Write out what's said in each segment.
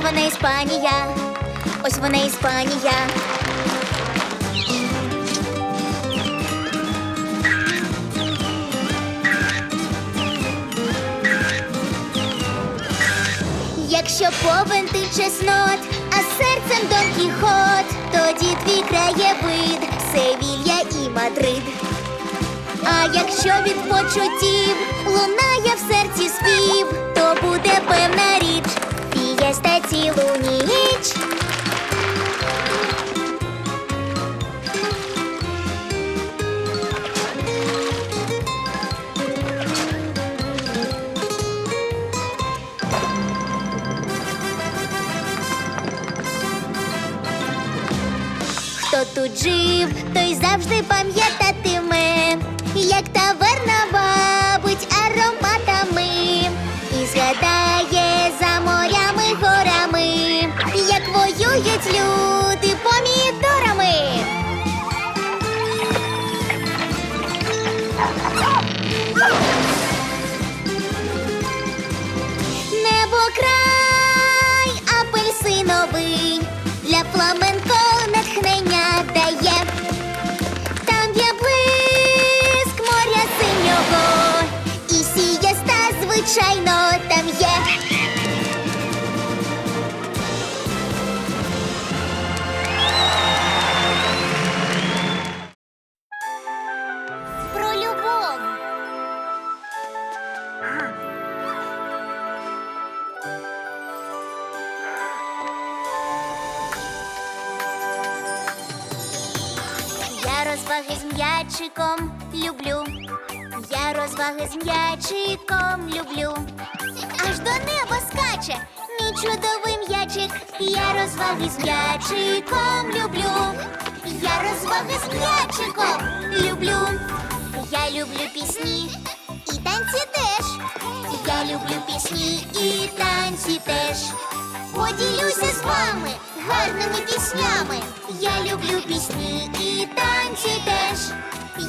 Ось вона Іспанія, ось вона Іспанія. Якщо повен ти чеснот, а серцем Дон Кіхот, тоді твій краєвид Севілья і Мадрид. А якщо від почуттів лунає в серці спів, то буде певна річ, фієста цілу ніч. Хто тут жив, той завжди пам'ятатиме, край апельсиновий, розваги з м'ячиком люблю. Я розваги з м'ячиком люблю. Аж до неба скаче мій чудовий м'ячик. Я розваги з м'ячиком люблю. Я розваги з м'ячиком люблю. Я люблю пісні і танці теж. Я люблю пісні і танці теж. Поділюся з вами гарними піснями. Я люблю пісні і танці теж.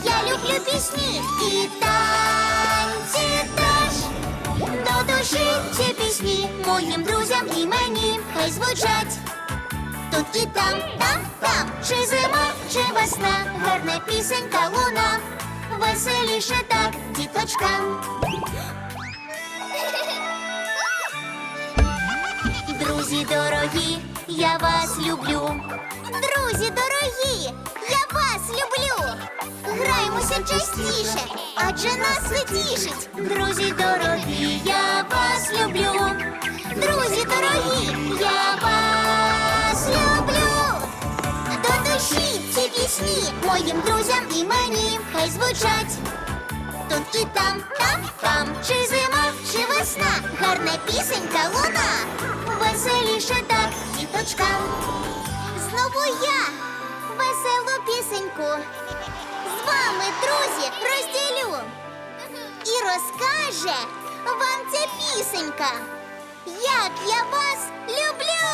Я люблю пісні і танці теж. До душі ці пісні моїм друзям і мені хай звучать. Тут і там, там, там, чи зима, чи весна, гарна пісенька луна, веселіше так, діточкам. Друзі дорогі, я вас люблю. Друзі дорогі, я вас люблю. Граємося частіше, адже нас це тішить. Друзі дорогі, я вас люблю. Друзі дорогі, я вас люблю. До душі ці пісні моїм друзям і мені хай звучать. Тут і там, там, там, чи зима, чи весна, гарна пісенька луна, веселіше так, діточкам. Знову я веселу пісеньку. З вами, друзі, розділю. І розкаже вам ця пісенька, як я вас люблю.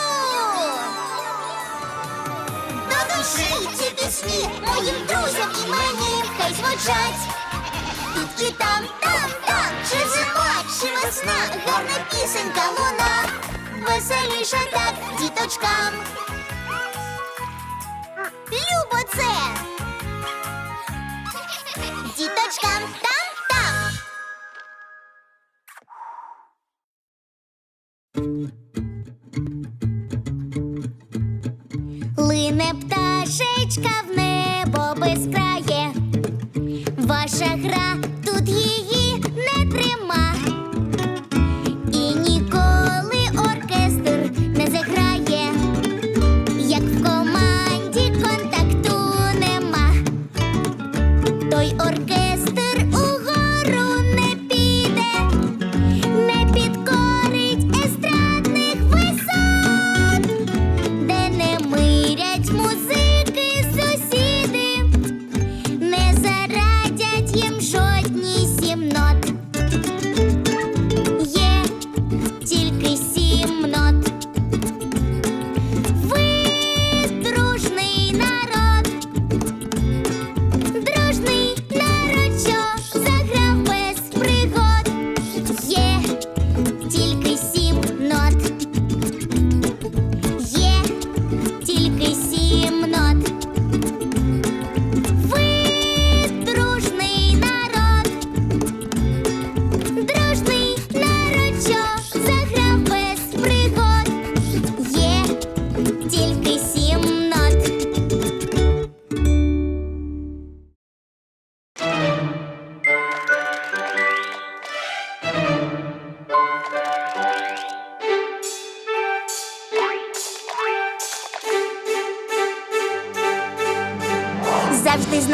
До душі ці пісні моїм друзям і мені хай звучать. І там, там, там, чи зима, чи весна, гарна пісенька луна, веселіше так, діточкам. Любо це! Діточкам там, там. Лине пташечка в небо безкрає. Ваша гра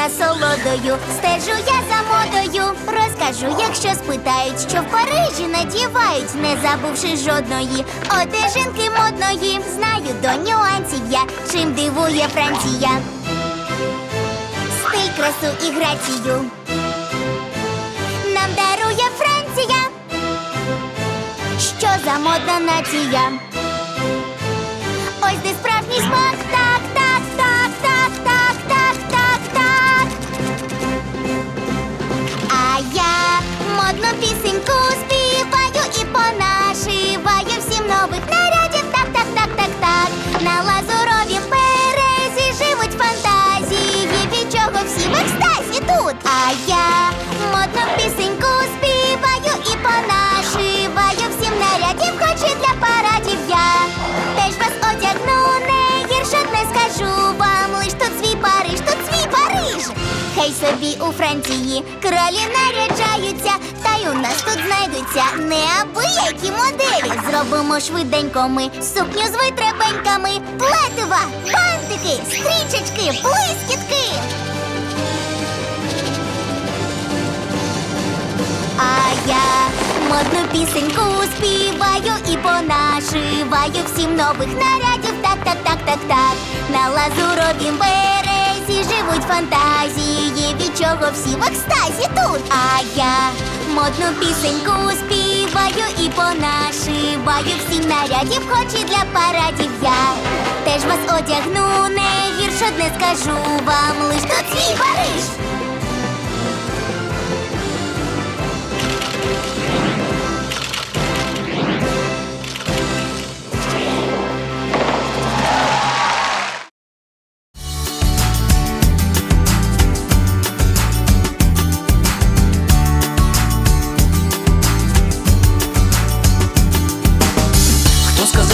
насолодою. Стежу я за модою. Розкажу, якщо спитають, що в Парижі надівають, не забувши жодної одежинки модної. Знаю до нюансів я, чим дивує Франція. Стиль, красу і грацію. Нам дарує Франція. Що за модна нація? Ось де справжній смак. Так, пісеньку співаю і понашиваю всім нових нарядів. Так, так, так, так, так. На лазуровім березі живуть фантазії, від чого всі в екстазі тут. А я модну пісеньку собі у Франції кролі наряджаються, та й у нас тут знайдуться неабиякі моделі. Зробимо швиденько ми сукню з витребеньками, плетива, бантики, стрічечки, блискітки. А я модну пісеньку співаю і понашиваю всім нових нарядів. Так, так, так, так, так. На лазуровім березі живуть фантазії, від чого всі в екстазі тут. А я модну пісеньку співаю і понашиваю всім нарядів, хоч і для парадів я теж вас одягну, не гірше не скажу вам, лиш тут свій Париж.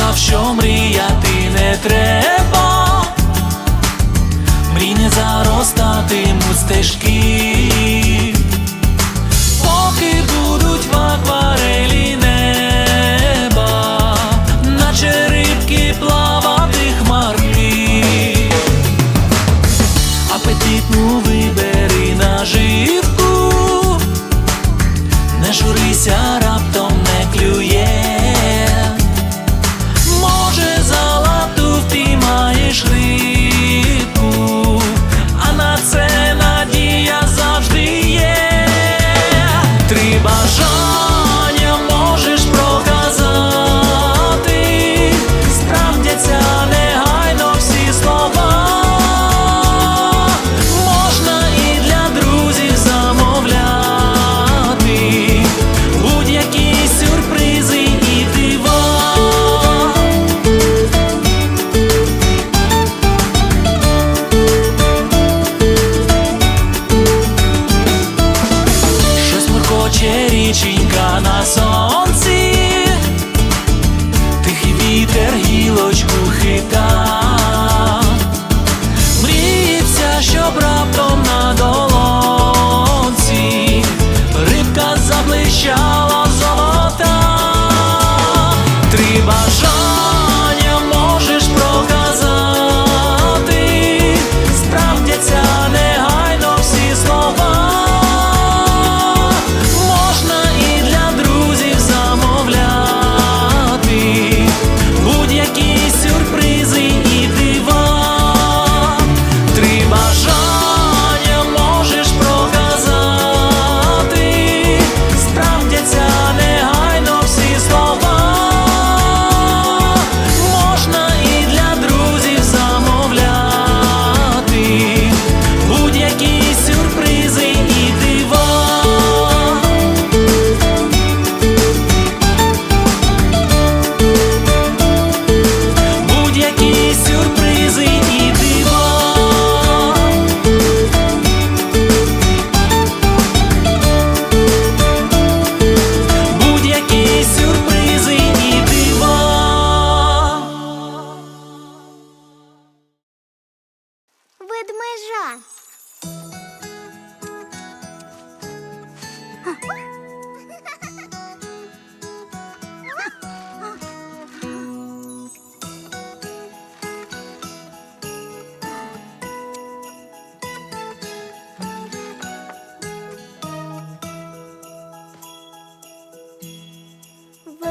Сказав, що мріяти не треба? Мрій не заростатимуть стежки, Моркоче річенька на сонці,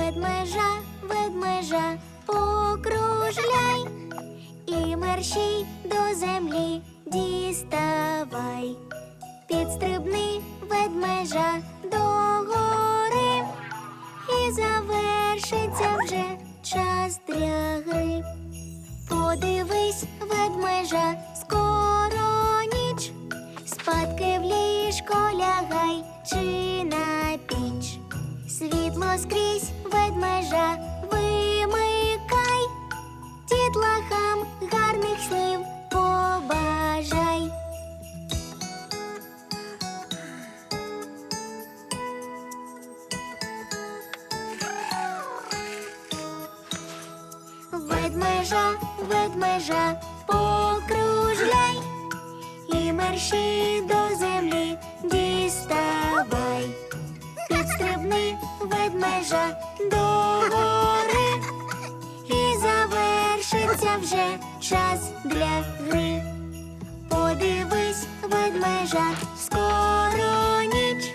Ведмежа, ведмежа, покружляй і мерщій до землі діставай. Підстрибни ведмежа до гори, і завершиться вже час для гри. Подивись, ведмежа, скоро ніч, спадки в ліжко лягай чи на піч. Світло скрізь ведмежа вимикай, дітлахам гарних снів побажай. Ведмежа, ведмежа, покружляй і мерщій до землі діставай. Підстрибни ведмежа гори і завершиться вже час для гри. Подивись, ведмежа, скоро ніч,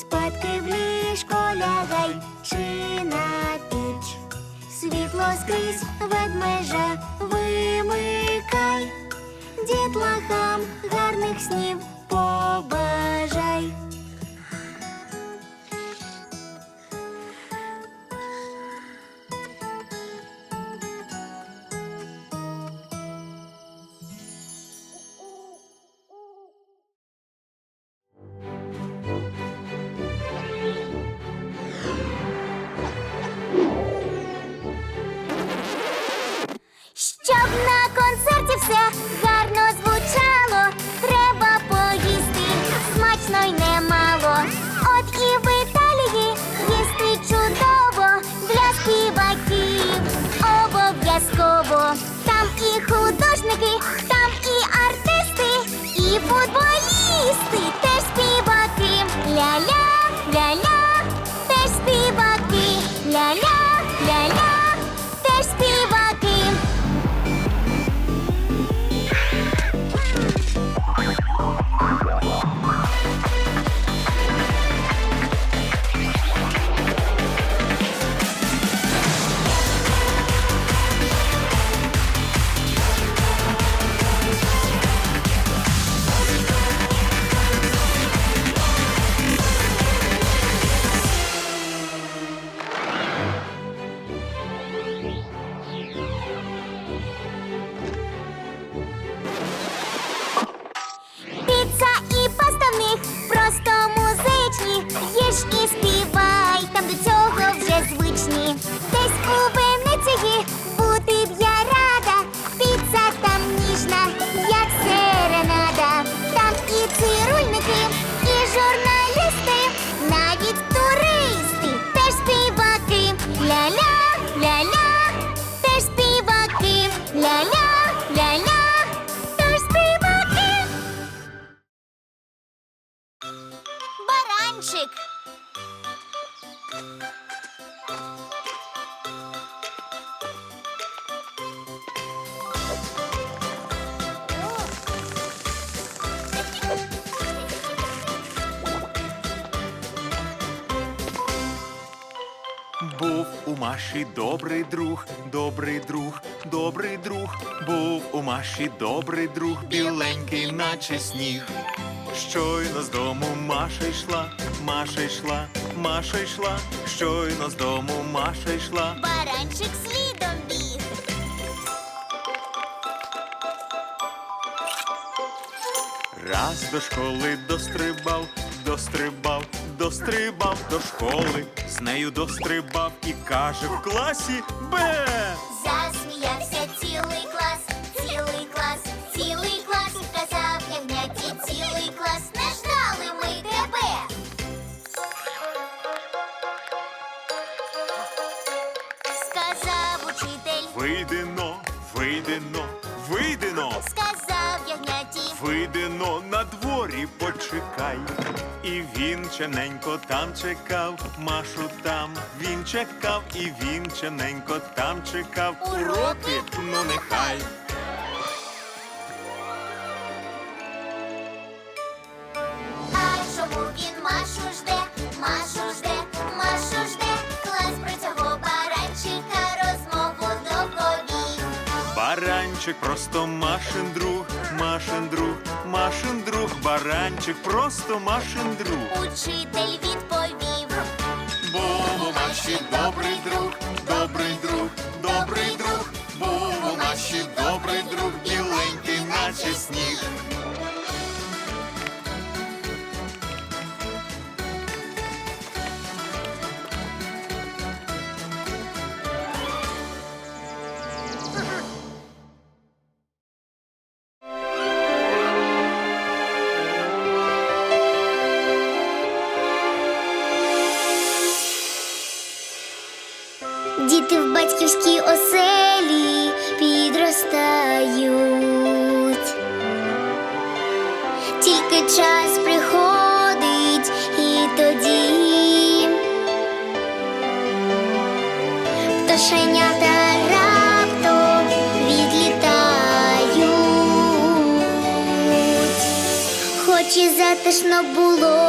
спадки в ліжко лягай чи на піч. Світло скрізь ведмежа вимикай, дітлахам гарних снів 别。Fish is big. Маші добрий друг, добрий друг, добрий друг. Був у Маші добрий друг, біленький, наче сніг. Щойно з дому Маша йшла, Маша йшла, Маша йшла, щойно з дому Маша йшла. Баранчик слідом біг. Раз до школи дострибав, дострибав, дострибав до школи. З нею дострибав і каже в класі Бе. Він чемненько там чекав, Машу там він чекав, і він чемненько там чекав. Уроки, ну нехай. Баранчик просто Машин друг, Машин друг, Машин друг, баранчик просто Машин друг. Учитель відповів. Був у Маші добрий друг, добрий друг, добрий друг, був у Маші Хоч і затишно було їм